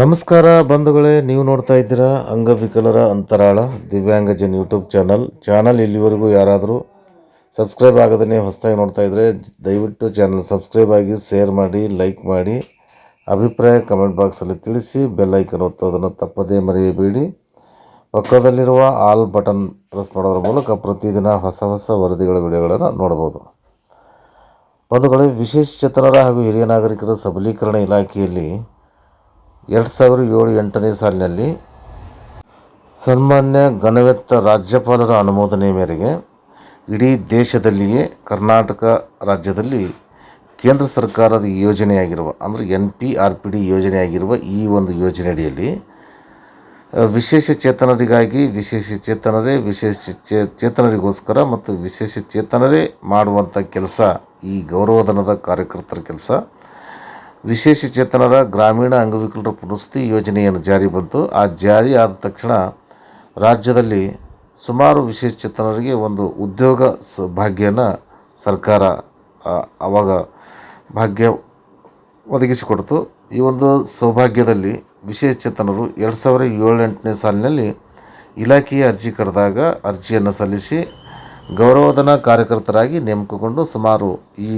ನಮಸ್ಕಾರ ಬಂಧುಗಳೇ, ನೀವು ನೋಡ್ತಾ ಇದ್ದೀರಾ ಅಂಗವಿಕಲರ ಅಂತರಾಳ ದಿವ್ಯಾಂಗಜನ್ ಯೂಟ್ಯೂಬ್ ಚಾನಲ್. ಚಾನಲ್ ಇಲ್ಲಿವರೆಗೂ ಯಾರಾದರೂ ಸಬ್ಸ್ಕ್ರೈಬ್ ಆಗದೇ ಹೊಸದಾಗಿ ನೋಡ್ತಾ ಇದ್ದರೆ ದಯವಿಟ್ಟು ಚಾನಲ್ ಸಬ್ಸ್ಕ್ರೈಬ್ ಆಗಿ, ಶೇರ್ ಮಾಡಿ, ಲೈಕ್ ಮಾಡಿ, ಅಭಿಪ್ರಾಯ ಕಮೆಂಟ್ ಬಾಕ್ಸಲ್ಲಿ ತಿಳಿಸಿ, ಬೆಲ್ ಐಕನ್ ಒತ್ತೋದನ್ನು ತಪ್ಪದೇ ಮರೆಯಬೇಡಿ. ಪಕ್ಕದಲ್ಲಿರುವ ಆಲ್ ಬಟನ್ ಪ್ರೆಸ್ ಮಾಡೋದ್ರ ಮೂಲಕ ಪ್ರತಿದಿನ ಹೊಸ ಹೊಸ ವರದಿಗಳ ವಿಡಿಯೋಗಳನ್ನು ನೋಡ್ಬೋದು ಬಂಧುಗಳೇ, ವಿಶೇಷ ಚೇತನರ ಹಾಗೂ ಹಿರಿಯ ನಾಗರಿಕರ ಸಬಲೀಕರಣ ಇಲಾಖೆಯಲ್ಲಿ ಎರಡು ಸಾವಿರ ಏಳು ಎಂಟನೇ ಸಾಲಿನಲ್ಲಿ ಸನ್ಮಾನ್ಯ ಘನವೆತ್ತ ರಾಜ್ಯಪಾಲರ ಅನುಮೋದನೆ ಮೇರೆಗೆ ಇಡೀ ದೇಶದಲ್ಲಿಯೇ ಕರ್ನಾಟಕ ರಾಜ್ಯದಲ್ಲಿ ಕೇಂದ್ರ ಸರ್ಕಾರದ ಯೋಜನೆಯಾಗಿರುವ, ಅಂದರೆ N P R P D ಯೋಜನೆಯಾಗಿರುವ ಈ ಒಂದು ಯೋಜನೆಯಡಿಯಲ್ಲಿ ವಿಶೇಷ ಚೇತನರಿಗಾಗಿ ವಿಶೇಷ ಚೇತನರೇ, ವಿಶೇಷ ಚೇ, ಚೇತನರಿಗೋಸ್ಕರ ಮತ್ತು ವಿಶೇಷ ಚೇತನರೇ ಮಾಡುವಂಥ ಕೆಲಸ, ಈ ಗೌರವಧನದ ಕಾರ್ಯಕರ್ತರ ಕೆಲಸ. ವಿಶೇಷ ಚೇತನರ ಗ್ರಾಮೀಣ ಅಂಗವಿಕಲರ ಪುನಸ್ತಿ ಯೋಜನೆಯನ್ನು ಜಾರಿ ಬಂತು. ಆ ಜಾರಿ ಆದ ತಕ್ಷಣ ರಾಜ್ಯದಲ್ಲಿ ಸುಮಾರು ವಿಶೇಷ ಚೇತನರಿಗೆ ಒಂದು ಉದ್ಯೋಗ ಸ ಭಾಗ್ಯನ ಸರ್ಕಾರ ಆವಾಗ ಭಾಗ್ಯ ಒದಗಿಸಿಕೊಡ್ತು. ಈ ಒಂದು ಸೌಭಾಗ್ಯದಲ್ಲಿ ವಿಶೇಷ ಚೇತನರು ಎರಡು ಸಾವಿರ ಏಳೆಂಟನೇ ಸಾಲಿನಲ್ಲಿ ಇಲಾಖೆಯ ಅರ್ಜಿ ಕರೆದಾಗ ಅರ್ಜಿಯನ್ನು ಸಲ್ಲಿಸಿ ಗೌರವಧನ ಕಾರ್ಯಕರ್ತರಾಗಿ ನೇಮಕಗೊಂಡು ಸುಮಾರು ಈ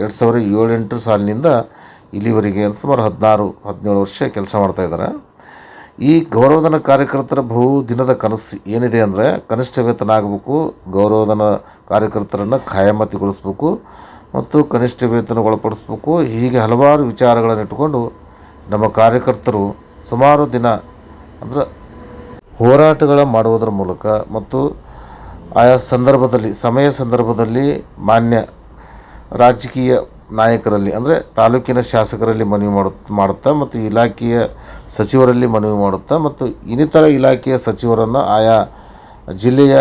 ಎರಡು ಸಾವಿರ ಏಳೆಂಟು ಸಾಲಿನಿಂದ ಇಲ್ಲಿವರೆಗೆ ಸುಮಾರು ಹದಿನಾರು, ಹದಿನೇಳು ವರ್ಷ ಕೆಲಸ ಮಾಡ್ತಾಯಿದ್ದಾರೆ ಈ ಗೌರವಧನ ಕಾರ್ಯಕರ್ತರ ಬಹು ದಿನದ ಕನಸು ಏನಿದೆ ಅಂದರೆ ಕನಿಷ್ಠ ವೇತನ ಆಗಬೇಕು, ಗೌರವಧನ ಕಾರ್ಯಕರ್ತರನ್ನು ಖಾಯಮತಿಗೊಳಿಸ್ಬೇಕು ಮತ್ತು ಕನಿಷ್ಠ ವೇತನ ಒಳಪಡಿಸ್ಬೇಕು. ಹೀಗೆ ಹಲವಾರು ವಿಚಾರಗಳನ್ನು ಇಟ್ಟುಕೊಂಡು ನಮ್ಮ ಕಾರ್ಯಕರ್ತರು ಸುಮಾರು ದಿನ ಅಂದ್ರೆ ಹೋರಾಟಗಳ ಮಾಡುವುದರ ಮೂಲಕ ಮತ್ತು ಆಯಾ ಸಂದರ್ಭದಲ್ಲಿ, ಸಮಯ ಸಂದರ್ಭದಲ್ಲಿ ಮಾನ್ಯ ರಾಜಕೀಯ ನಾಯಕರಲ್ಲಿ, ಅಂದರೆ ತಾಲೂಕಿನ ಶಾಸಕರಲ್ಲಿ ಮನವಿ ಮಾಡು, ಮಾಡುತ್ತಾ ಮತ್ತು ಇಲಾಖೆಯ ಸಚಿವರಲ್ಲಿ ಮನವಿ ಮಾಡುತ್ತಾ ಮತ್ತು ಇನ್ನಿತರ ಇಲಾಖೆಯ ಸಚಿವರನ್ನು ಆಯಾ ಜಿಲ್ಲೆಯ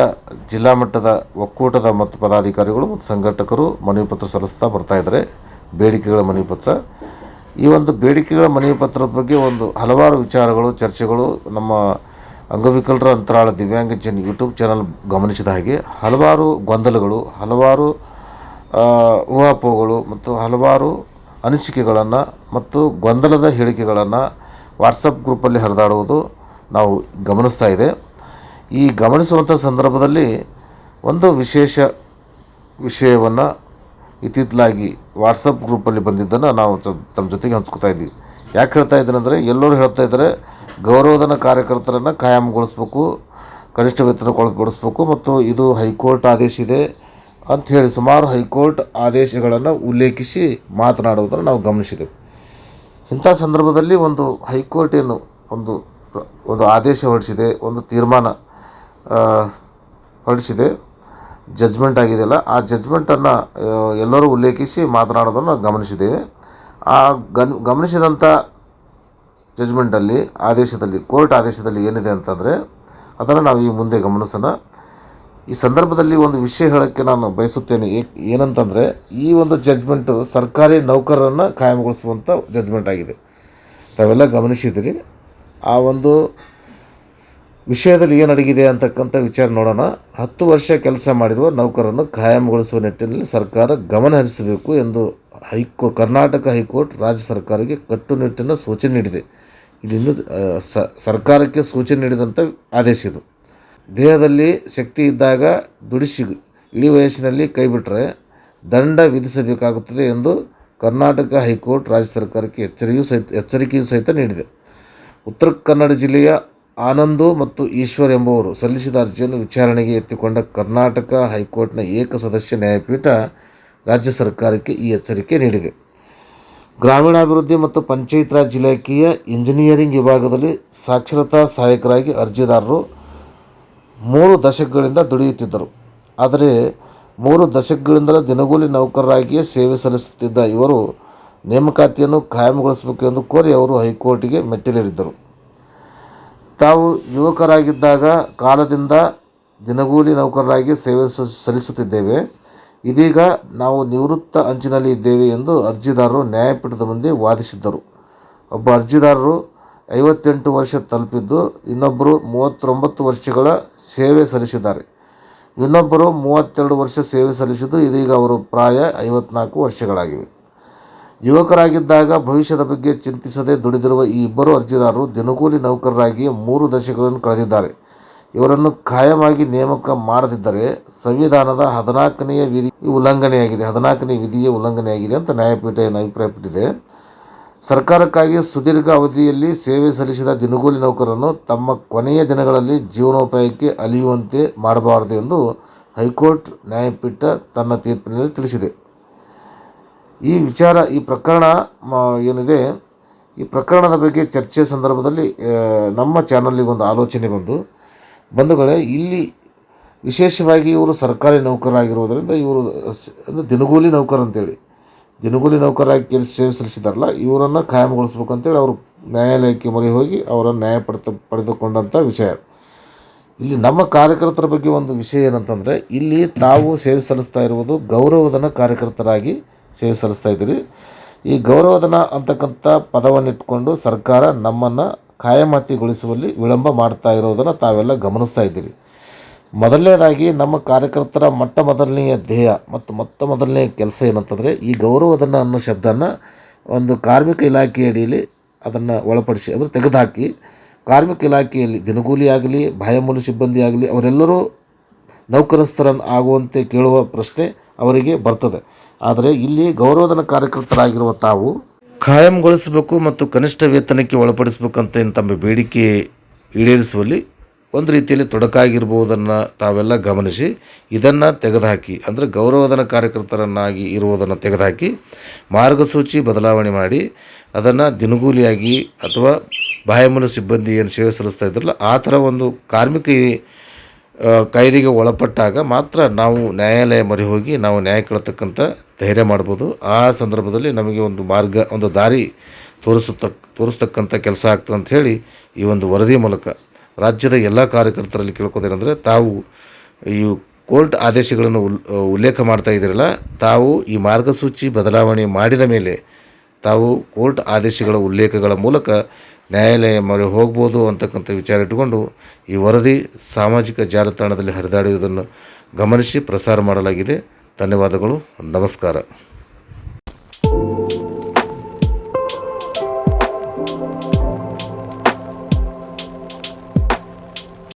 ಜಿಲ್ಲಾ ಮಟ್ಟದ ಒಕ್ಕೂಟದ ಮತ್ತು ಪದಾಧಿಕಾರಿಗಳು ಮತ್ತು ಸಂಘಟಕರು ಮನವಿ ಪತ್ರ ಸಲ್ಲಿಸ್ತಾ ಬರ್ತಾ ಇದ್ದಾರೆ, ಬೇಡಿಕೆಗಳ ಮನವಿ ಪತ್ರ. ಈ ಒಂದು ಬೇಡಿಕೆಗಳ ಮನವಿ ಪತ್ರದ ಬಗ್ಗೆ ಒಂದು ಹಲವಾರು ವಿಚಾರಗಳು, ಚರ್ಚೆಗಳು ನಮ್ಮ ಅಂಗವಿಕಲರ ಅಂತರಾಳ ದಿವ್ಯಾಂಗ ಜನ್ ಯೂಟ್ಯೂಬ್ ಚಾನಲ್ ಗಮನಿಸಿದ ಹಾಗೆ ಹಲವಾರು ಗೊಂದಲಗಳು, ಹಲವಾರು ಊಹಾಪೋಹಗಳು ಮತ್ತು ಹಲವಾರು ಅನಿಸಿಕೆಗಳನ್ನು ಮತ್ತು ಗೊಂದಲದ ಹೇಳಿಕೆಗಳನ್ನು ವಾಟ್ಸಪ್ ಗ್ರೂಪಲ್ಲಿ ಹರಿದಾಡುವುದು ನಾವು ಗಮನಿಸ್ತಾ ಇದೆ. ಈ ಗಮನಿಸುವಂಥ ಸಂದರ್ಭದಲ್ಲಿ ಒಂದು ವಿಶೇಷ ವಿಷಯವನ್ನು ಇತ್ತಿತ್ತಲಾಗಿ ವಾಟ್ಸಪ್ ಗ್ರೂಪಲ್ಲಿ ಬಂದಿದ್ದನ್ನು ನಾವು ತಮ್ಮ ಜೊತೆಗೆ ಹಂಚ್ಕೋತಾ ಇದ್ದೀವಿ. ಯಾಕೆ ಹೇಳ್ತಾ ಇದ್ದೀನಿ ಎಲ್ಲರೂ ಹೇಳ್ತಾ ಇದ್ದಾರೆ, ಗೌರವಧನ ಕಾರ್ಯಕರ್ತರನ್ನು ಕಾಯಂಗೊಳಿಸ್ಬೇಕು, ಕನಿಷ್ಠ ವೇತನ ಒಳಪಡಿಸ್ಬೇಕು ಮತ್ತು ಇದು ಹೈಕೋರ್ಟ್ ಆದೇಶ ಇದೆ. ಅಂಥೇಳಿ ಸುಮಾರು ಹೈಕೋರ್ಟ್ ಆದೇಶಗಳನ್ನು ಉಲ್ಲೇಖಿಸಿ ಮಾತನಾಡುವುದನ್ನು ನಾವು ಗಮನಿಸಿದೆವು. ಇಂಥ ಸಂದರ್ಭದಲ್ಲಿ ಒಂದು ಹೈಕೋರ್ಟ್ ಏನು ಒಂದು ಒಂದು ಆದೇಶ ಹೊರಡಿಸಿದೆ, ಒಂದು ತೀರ್ಮಾನ ಹೊರಡಿಸಿದೆ. ಜಜ್ಮೆಂಟ್ ಆಗಿದೆಯಲ್ಲ, ಆ ಜಜ್ಮೆಂಟನ್ನು ಎಲ್ಲರೂ ಉಲ್ಲೇಖಿಸಿ ಮಾತನಾಡೋದನ್ನು ಗಮನಿಸಿದ್ದೇವೆ. ಆ ಗನ್ ಗಮನಿಸಿದಂಥ ಜಜ್ಮೆಂಟಲ್ಲಿ, ಆದೇಶದಲ್ಲಿ, ಕೋರ್ಟ್ ಆದೇಶದಲ್ಲಿ ಏನಿದೆ ಅಂತಂದರೆ, ಅದನ್ನು ನಾವು ಈ ಮುಂದೆ ಗಮನಿಸೋಣ. ಈ ಸಂದರ್ಭದಲ್ಲಿ ಒಂದು ವಿಷಯ ಹೇಳೋಕ್ಕೆ ನಾನು ಬಯಸುತ್ತೇನೆ ಏನಂತಂದರೆ ಈ ಒಂದು ಜಜ್ಮೆಂಟು ಸರ್ಕಾರಿ ನೌಕರರನ್ನು ಕಾಯಂಗೊಳಿಸುವಂಥ ಜಜ್ಮೆಂಟ್ ಆಗಿದೆ. ತಾವೆಲ್ಲ ಗಮನಿಸಿದಿರಿ, ಆ ಒಂದು ವಿಷಯದಲ್ಲಿ ಏನು ಅಡಗಿದೆ ಅಂತಕ್ಕಂಥ ವಿಚಾರ ನೋಡೋಣ. ಹತ್ತು ವರ್ಷ ಕೆಲಸ ಮಾಡಿರುವ ನೌಕರನ್ನು ಕಾಯಂಗೊಳಿಸುವ ನಿಟ್ಟಿನಲ್ಲಿ ಸರ್ಕಾರ ಗಮನ ಹರಿಸಬೇಕು ಎಂದು ಹೈಕೋ ಕರ್ನಾಟಕ ಹೈಕೋರ್ಟ್ ರಾಜ್ಯ ಸರ್ಕಾರಕ್ಕೆ ಕಟ್ಟುನಿಟ್ಟಿನ ಸೂಚನೆ ನೀಡಿದೆ. ಇಲ್ಲಿ ಸರ್ಕಾರಕ್ಕೆ ಸೂಚನೆ ನೀಡಿದಂಥ ಆದೇಶ ಇದು ದೇಹದಲ್ಲಿ ಶಕ್ತಿ ಇದ್ದಾಗ ದುಡಿಸಿ ಇಳಿ ವಯಸ್ಸಿನಲ್ಲಿ ಕೈಬಿಟ್ಟರೆ ದಂಡ ವಿಧಿಸಬೇಕಾಗುತ್ತದೆ ಎಂದು ಕರ್ನಾಟಕ ಹೈಕೋರ್ಟ್ ರಾಜ್ಯ ಸರ್ಕಾರಕ್ಕೆ ಎಚ್ಚರಿಕೆಯೂ ಸಹಿತ ಎಚ್ಚರಿಕೆಯೂ ಸಹಿತ ನೀಡಿದೆ. ಉತ್ತರ ಕನ್ನಡ ಜಿಲ್ಲೆಯ ಆನಂದು ಮತ್ತು ಈಶ್ವರ್ ಎಂಬುವರು ಸಲ್ಲಿಸಿದ ಅರ್ಜಿಯನ್ನು ವಿಚಾರಣೆಗೆ ಎತ್ತಿಕೊಂಡ ಕರ್ನಾಟಕ ಹೈಕೋರ್ಟ್ನ ಏಕ ಸದಸ್ಯ ನ್ಯಾಯಪೀಠ ರಾಜ್ಯ ಸರ್ಕಾರಕ್ಕೆ ಈ ಎಚ್ಚರಿಕೆ ನೀಡಿದೆ. ಗ್ರಾಮೀಣಾಭಿವೃದ್ಧಿ ಮತ್ತು ಪಂಚಾಯತ್ ರಾಜ್ ಇಲಾಖೆಯ ಇಂಜಿನಿಯರಿಂಗ್ ವಿಭಾಗದಲ್ಲಿ ಸಾಕ್ಷರತಾ ಸಹಾಯಕರಾಗಿ ಅರ್ಜಿದಾರರು ಮೂರು ದಶಕಗಳಿಂದ ದುಡಿಯುತ್ತಿದ್ದರು. ಆದರೆ ಮೂರು ದಶಕಗಳಿಂದಲೇ ದಿನಗೂಲಿ ನೌಕರರಾಗಿಯೇ ಸೇವೆ ಸಲ್ಲಿಸುತ್ತಿದ್ದ ಇವರು ನೇಮಕಾತಿಯನ್ನು ಖಾಯಂಗೊಳಿಸಬೇಕು ಎಂದು ಕೋರಿ ಅವರು ಹೈಕೋರ್ಟಿಗೆ ಮೆಟ್ಟಿಲೇರಿದ್ದರು. ತಾವು ಯುವಕರಾಗಿದ್ದಾಗ ಕಾಲದಿಂದ ದಿನಗೂಲಿ ನೌಕರರಾಗಿ ಸೇವೆ ಸಲ್ಲಿಸುತ್ತಿದ್ದೇವೆ. ಇದೀಗ ನಾವು ನಿವೃತ್ತ ಅಂಚಿನಲ್ಲಿ ಇದ್ದೇವೆ ಎಂದು ಅರ್ಜಿದಾರರು ನ್ಯಾಯಪೀಠದ ಮುಂದೆ ವಾದಿಸಿದ್ದರು. ಒಬ್ಬ ಅರ್ಜಿದಾರರು ಐವತ್ತೆಂಟು ವರ್ಷ ತಲುಪಿದ್ದು ಇನ್ನೊಬ್ಬರು ಮೂವತ್ತೊಂಬತ್ತು ವರ್ಷಗಳ ಸೇವೆ ಸಲ್ಲಿಸಿದ್ದಾರೆ. ಇನ್ನೊಬ್ಬರು ಮೂವತ್ತೆರಡು ವರ್ಷ ಸೇವೆ ಸಲ್ಲಿಸಿದ್ದು ಇದೀಗ ಅವರು ಪ್ರಾಯ ಐವತ್ನಾಲ್ಕು ವರ್ಷಗಳಾಗಿವೆ. ಯುವಕರಾಗಿದ್ದಾಗ ಭವಿಷ್ಯದ ಬಗ್ಗೆ ಚಿಂತಿಸದೆ ದುಡಿದಿರುವ ಈ ಇಬ್ಬರು ಅರ್ಜಿದಾರರು ದಿನಗೂಲಿ ನೌಕರರಾಗಿ ಮೂರು ದಶಕಗಳನ್ನು ಕಳೆದಿದ್ದಾರೆ. ಇವರನ್ನು ಖಾಯಮಾಗಿ ನೇಮಕ ಮಾಡದಿದ್ದರೆ ಸಂವಿಧಾನದ ಹದಿನಾಲ್ಕನೆಯ ವಿಧಿ ಉಲ್ಲಂಘನೆಯಾಗಿದೆ. ಹದಿನಾಲ್ಕನೇ ವಿಧಿಯ ಉಲ್ಲಂಘನೆಯಾಗಿದೆ ಅಂತ ನ್ಯಾಯಪೀಠ ಏನು ಅಭಿಪ್ರಾಯಪಟ್ಟಿದೆ? ಸರ್ಕಾರಕ್ಕಾಗಿ ಸುದೀರ್ಘ ಅವಧಿಯಲ್ಲಿ ಸೇವೆ ಸಲ್ಲಿಸಿದ ದಿನಗೂಲಿ ನೌಕರರನ್ನು ತಮ್ಮ ಕೊನೆಯ ದಿನಗಳಲ್ಲಿ ಜೀವನೋಪಾಯಕ್ಕೆ ಅಲಿಯುವಂತೆ ಮಾಡಬಾರದು ಎಂದು ಹೈಕೋರ್ಟ್ ನ್ಯಾಯಪೀಠ ತನ್ನ ತೀರ್ಪಿನಲ್ಲಿ ತಿಳಿಸಿದೆ. ಈ ವಿಚಾರ, ಈ ಪ್ರಕರಣ ಏನಿದೆ, ಈ ಪ್ರಕರಣದ ಬಗ್ಗೆ ಚರ್ಚೆ ಸಂದರ್ಭದಲ್ಲಿ ನಮ್ಮ ಚಾನಲ್ಲಿಗೆ ಒಂದು ಆಲೋಚನೆ ಬಂದು, ಬಂಧುಗಳೇ, ಇಲ್ಲಿ ವಿಶೇಷವಾಗಿ ಇವರು ಸರ್ಕಾರಿ ನೌಕರರಾಗಿರುವುದರಿಂದ ಇವರು ದಿನಗೂಲಿ ನೌಕರ ಅಂತೇಳಿ ದಿನಗೂಲಿ ನೌಕರಾಗಿ ಕೆಲಸ ಸೇವೆ ಸಲ್ಲಿಸಿದಾರಲ್ಲ ಇವರನ್ನು ಕಾಯಂಗೊಳಿಸ್ಬೇಕು ಅಂತೇಳಿ ಅವರು ನ್ಯಾಯಾಲಯಕ್ಕೆ ಮೊರೆ ಹೋಗಿ ಅವರನ್ನು ನ್ಯಾಯ ಪಡೆದು ಪಡೆದುಕೊಂಡಂಥ ವಿಷಯ. ಇಲ್ಲಿ ನಮ್ಮ ಕಾರ್ಯಕರ್ತರ ಬಗ್ಗೆ ಒಂದು ವಿಷಯ ಏನಂತಂದರೆ, ಇಲ್ಲಿ ತಾವು ಸೇವೆ ಸಲ್ಲಿಸ್ತಾ ಇರುವುದು ಗೌರವಧನ ಕಾರ್ಯಕರ್ತರಾಗಿ ಸೇವೆ ಸಲ್ಲಿಸ್ತಾ ಇದ್ದೀರಿ. ಈ ಗೌರವಧನ ಅಂತಕ್ಕಂಥ ಪದವನ್ನಿಟ್ಕೊಂಡು ಸರ್ಕಾರ ನಮ್ಮನ್ನು ಕಾಯಮಾತಿಗೊಳಿಸುವಲ್ಲಿ ವಿಳಂಬ ಮಾಡ್ತಾ ಇರೋದನ್ನು ತಾವೆಲ್ಲ ಗಮನಿಸ್ತಾ ಇದ್ದೀರಿ. ಮೊದಲನೇದಾಗಿ ನಮ್ಮ ಕಾರ್ಯಕರ್ತರ ಮೊಟ್ಟ ಮೊದಲನೆಯ ಧ್ಯೇಯ ಮತ್ತು ಮೊತ್ತ ಮೊದಲನೆಯ ಕೆಲಸ ಏನಂತಂದರೆ ಈ ಗೌರವಧನ ಅನ್ನೋ ಶಬ್ದನ ಒಂದು ಕಾರ್ಮಿಕ ಇಲಾಖೆಯಡಿಯಲ್ಲಿ ಅದನ್ನು ಒಳಪಡಿಸಿ ಅಂದರೆ ತೆಗೆದುಹಾಕಿ, ಕಾರ್ಮಿಕ ಇಲಾಖೆಯಲ್ಲಿ ದಿನಗೂಲಿ ಆಗಲಿ, ಬಾಯಮೂಲ ಸಿಬ್ಬಂದಿ ಆಗಲಿ, ಅವರೆಲ್ಲರೂ ನೌಕರಸ್ಥರನ್ನು ಆಗುವಂತೆ ಕೇಳುವ ಪ್ರಶ್ನೆ ಅವರಿಗೆ ಬರ್ತದೆ. ಆದರೆ ಇಲ್ಲಿ ಗೌರವಧನ ಕಾರ್ಯಕರ್ತರಾಗಿರುವ ತಾವು ಖಾಯಂಗೊಳಿಸಬೇಕು ಮತ್ತು ಕನಿಷ್ಠ ವೇತನಕ್ಕೆ ಒಳಪಡಿಸಬೇಕಂತ ತಮ್ಮ ಬೇಡಿಕೆ ಈಡೇರಿಸುವಲ್ಲಿ ಒಂದು ರೀತಿಯಲ್ಲಿ ತೊಡಕಾಗಿರ್ಬೋದನ್ನು ತಾವೆಲ್ಲ ಗಮನಿಸಿ, ಇದನ್ನು ತೆಗೆದುಹಾಕಿ, ಅಂದರೆ ಗೌರವಧನ ಕಾರ್ಯಕರ್ತರನ್ನಾಗಿ ಇರುವುದನ್ನು ತೆಗೆದುಹಾಕಿ, ಮಾರ್ಗಸೂಚಿ ಬದಲಾವಣೆ ಮಾಡಿ, ಅದನ್ನು ದಿನಗೂಲಿಯಾಗಿ ಅಥವಾ ಬಾಯಮೂಲ ಸಿಬ್ಬಂದಿ ಏನು ಸೇವೆ ಸಲ್ಲಿಸ್ತಾ ಇದ್ರಲ್ಲ, ಆ ಥರ ಒಂದು ಕಾರ್ಮಿಕ ಕಾಯ್ದೆಗೆ ಒಳಪಟ್ಟಾಗ ಮಾತ್ರ ನಾವು ನ್ಯಾಯಾಲಯ ಮರಿ ಹೋಗಿ ನಾವು ನ್ಯಾಯ ಕೇಳತಕ್ಕಂಥ ಧೈರ್ಯ ಮಾಡ್ಬೋದು. ಆ ಸಂದರ್ಭದಲ್ಲಿ ನಮಗೆ ಒಂದು ಮಾರ್ಗ, ಒಂದು ದಾರಿ ತೋರಿಸುತ್ತ ತೋರಿಸ್ತಕ್ಕಂಥ ಕೆಲಸ ಆಗ್ತದೆ ಅಂಥೇಳಿ ಈ ಒಂದು ವರದಿ ಮೂಲಕ ರಾಜ್ಯದ ಎಲ್ಲ ಕಾರ್ಯಕರ್ತರಲ್ಲಿ ಕೇಳ್ಕೋದೇನೆಂದರೆ ತಾವು ಈ ಕೋರ್ಟ್ ಆದೇಶಗಳನ್ನು ಉಲ್, ಉಲ್ಲೇಖ ಮಾಡ್ತಾ ಇದ್ದೀರಲ್ಲ, ತಾವು ಈ ಮಾರ್ಗಸೂಚಿ ಬದಲಾವಣೆ ಮಾಡಿದ ಮೇಲೆ ತಾವು ಕೋರ್ಟ್ ಆದೇಶಗಳ ಉಲ್ಲೇಖಗಳ ಮೂಲಕ ನ್ಯಾಯಾಲಯ ಮೊರೆ ಹೋಗ್ಬೋದು ಅಂತಕ್ಕಂಥ ವಿಚಾರ ಇಟ್ಟುಕೊಂಡು ಈ ವರದಿ ಸಾಮಾಜಿಕ ಜಾಲತಾಣದಲ್ಲಿ ಹರಿದಾಡುವುದನ್ನು ಗಮನಿಸಿ ಪ್ರಸಾರ ಮಾಡಲಾಗಿದೆ. ಧನ್ಯವಾದಗಳು. ನಮಸ್ಕಾರ.